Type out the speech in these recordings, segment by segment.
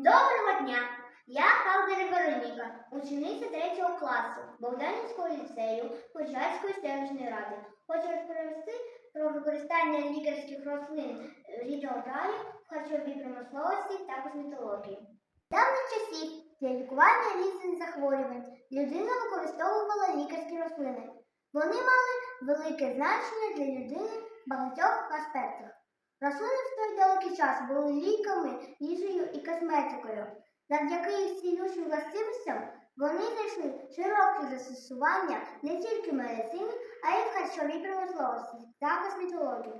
Доброго дня! Я Калдера Вероніка, учениця 3 класу Богданівського ліцею Почаївської селищної ради. Хочу розповісти про використання лікарських рослин рідного краю в харчовій промисловості та косметології. З давніх часів для лікування різних захворювань людина використовувала лікарські рослини. Вони мали велике значення для людини в багатьох аспектах. Рослини в той далекий час були ліками, їжею і косметикою. Завдяки їх цілющим властивостям вони знайшли широке застосування не тільки в медицині, а й в харчовій промисловості та косметології.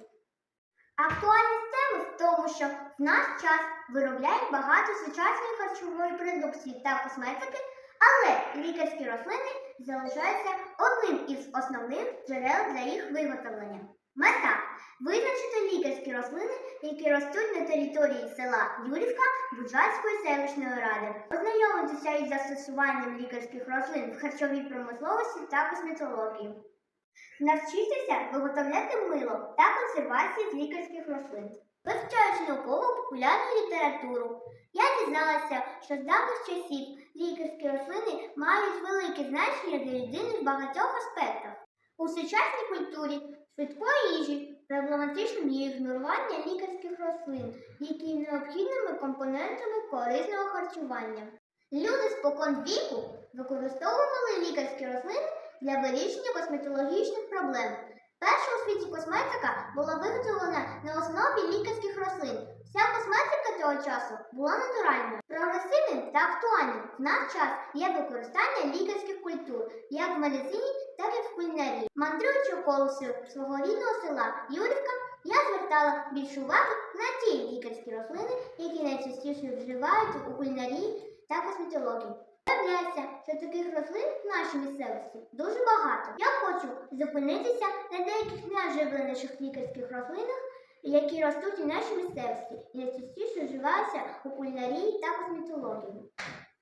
Актуальність теми в тому, що в наш час виробляють багато сучасної харчової продукції та косметики, але лікарські рослини залишаються одним із основних джерел для їх виготовлення. Мета визначити лікарські рослини, які ростуть на території села Юрівка Буджацької селищної ради, ознайомитися із застосуванням лікарських рослин в харчовій промисловості та косметології. Навчитися виготовляти мило та консервації з лікарських рослин. Вивчаючи науково-популярну літературу, я дізналася, що з давніх часів лікарські рослини мають велике значення для людини в багатьох аспектах. У сучасній культурі швидкої їжі проблематичним є ігнорування лікарських рослин, які є необхідними компонентами корисного харчування. Люди спокон віку використовували лікарські рослини для вирішення косметологічних проблем. Перша у світі косметика була виготовлена на основі лікарських рослин. Вся косметика того часу була натуральною. Та актуальним в наш час є використання лікарських культур як в медицині, так і в кулінарії. Мандруючи колесою свого рідного села Юрівка, я звертала більшу увагу на ті лікарські рослини, які найчастіше вживають у кулінарії та косметології. Виявляється, що таких рослин в нашій місцевості дуже багато. Я хочу зупинитися на деяких найоживленіших лікарських рослинах, які ростуть у нашій місцевості і найчастіше вживаються у кулінарії та косметології.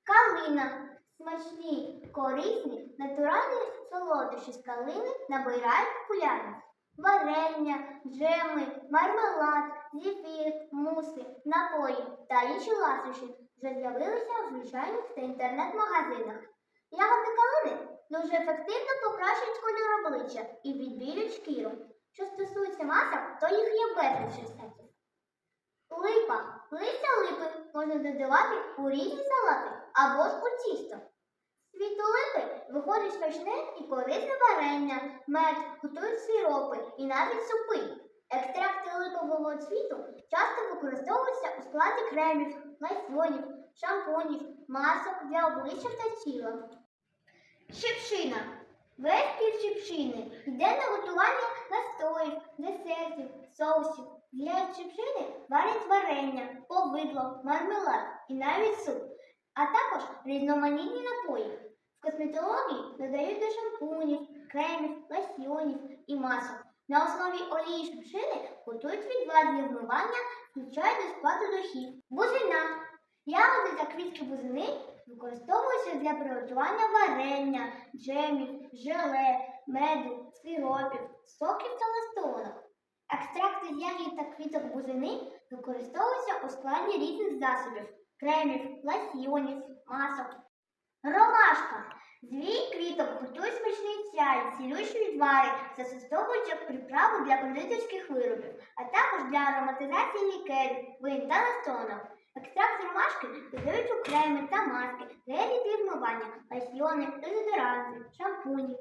Калина. Смачні, корисні, натуральні солодощі з калини набирають популярність. Варення, джеми, мармелад, зефір, муси, напої та інші ласощі вже з'явилися у звичайних та інтернет-магазинах. Ягоди калини дуже ефективно покращують кольор обличчя і відбілюють шкіру. Що стосується масок, то їх є безліч рецептів. Липа. Листя липи можна додавати у різні салати або ж у тісто. Світу липи виходить смачне і корисне варення, мед, готують сиропи і навіть супи. Екстракти липового цвіту часто використовуються у складі кремів, лайфонів, шампунів, масок для обличчя та тіла. Шипшина. Весь пів шипшини йде на готування настоїв, десертів, соусів. Для шипшини варять варення, повидло, мармелад і навіть суп, а також різноманітні напої. В косметології додають до шампунів, кремів, лосьйонів і масок. На основі олії шипшини готують відвар для вмивання, включають до складу духів. Бузина. Ягоди та квітки бузини використовуються для приготування варення, джемів, желе, меду, сиропів, соків та листовок. Екстракти з ягід та квіток бузини використовуються у складі різних засобів кремів, лосьйонів, масок. Ромашка. З її квіток готують смачний чай, цілющі відвари, застосовують як приправу для кондитерських виробів, а також для ароматизації лікерів, вин та настонок. Екстракт ромашки додають у креми та маски, гелі для вмивання, лосьйони, дезодоранти, шампуні.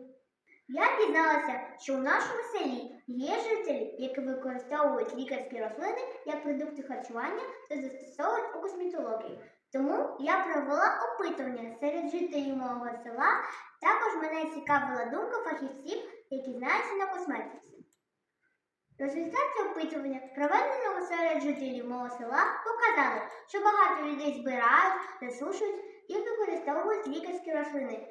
Я дізналася, що у нашому селі є жителі, які використовують лікарські рослини як продукти харчування та застосовують у косметології. Тому я провела опитування серед жителів мого села. Також мене цікавила думка фахівців, які знаються на косметиці. Результати опитування, проведеного серед жителів мого села, показали, що багато людей збирають, засушують і використовують лікарські рослини.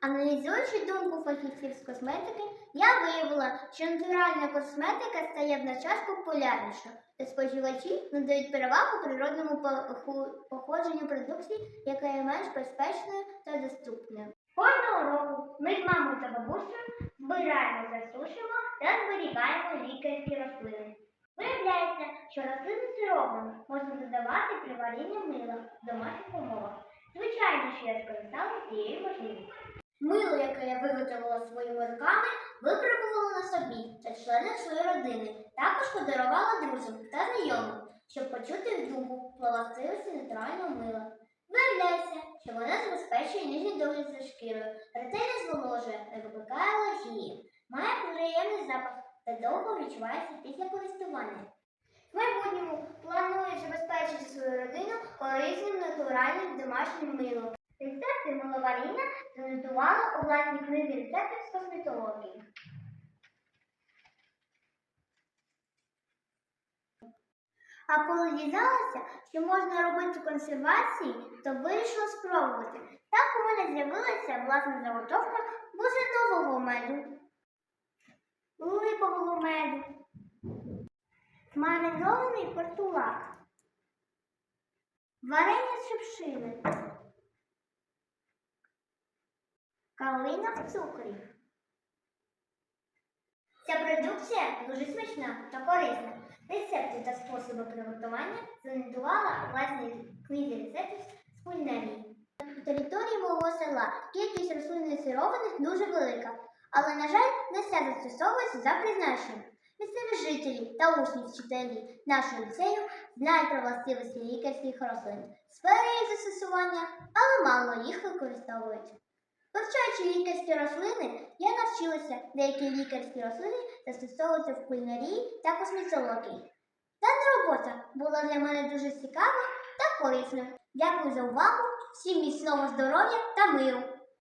Аналізуючи думку фахівців з косметики, я виявила, що натуральна косметика стає в наш час популярніша, та споживачі надають перевагу природному походженню продукції, яка є менш безпечною та доступною. Кожного року ми з мамою та бабусею збираємо, засушуємо та зберігаємо лікарські рослини. Виявляється, що рослинну сировину можна додавати при варінні мила в домашніх умовах. Звичайно, що я скористалася цією можливістю. Мило, яке я виготовила своїми руками, випробувала на собі та членах своєї родини. Також подарувала друзям та знайомим, щоб почути думку про властивості натурального мила. Виявляється, що вона забезпечує ніжний догляд за шкірою, ретельно зволожує, не викликає алергії, має приємний запах та довго відчувається після користування. В майбутньому планую забезпечити свою родину корисним натуральним домашнім милом. Рецепти миловаріння занотувала у власній книзі рецептів з косметології. А коли дізналася, що можна робити консервації, то вирішила спробувати. Так у мене з'явилася власна заготовка бузинового меду, липового меду, маринований портулак, варення з шипшини, калина в цукрі. Ця продукція дуже смачна та корисна. Рецепти приготування занотувала у власній книзі рецептів з кулінарії. На території мого села кількість рослинної сировини дуже велика, але, на жаль, не все застосовується за призначенням. Місцеві жителі та учні вчителі нашого ліцею знають про властивості лікарських рослин, сфери їх застосування, але мало їх використовують. Вивчаючи лікарські рослини, я навчилася деякі лікарські рослини застосовувати в кулінарії та косметології. Робота була для мене дуже цікава та корисна. Дякую за увагу, всім міцного здоров'я та миру!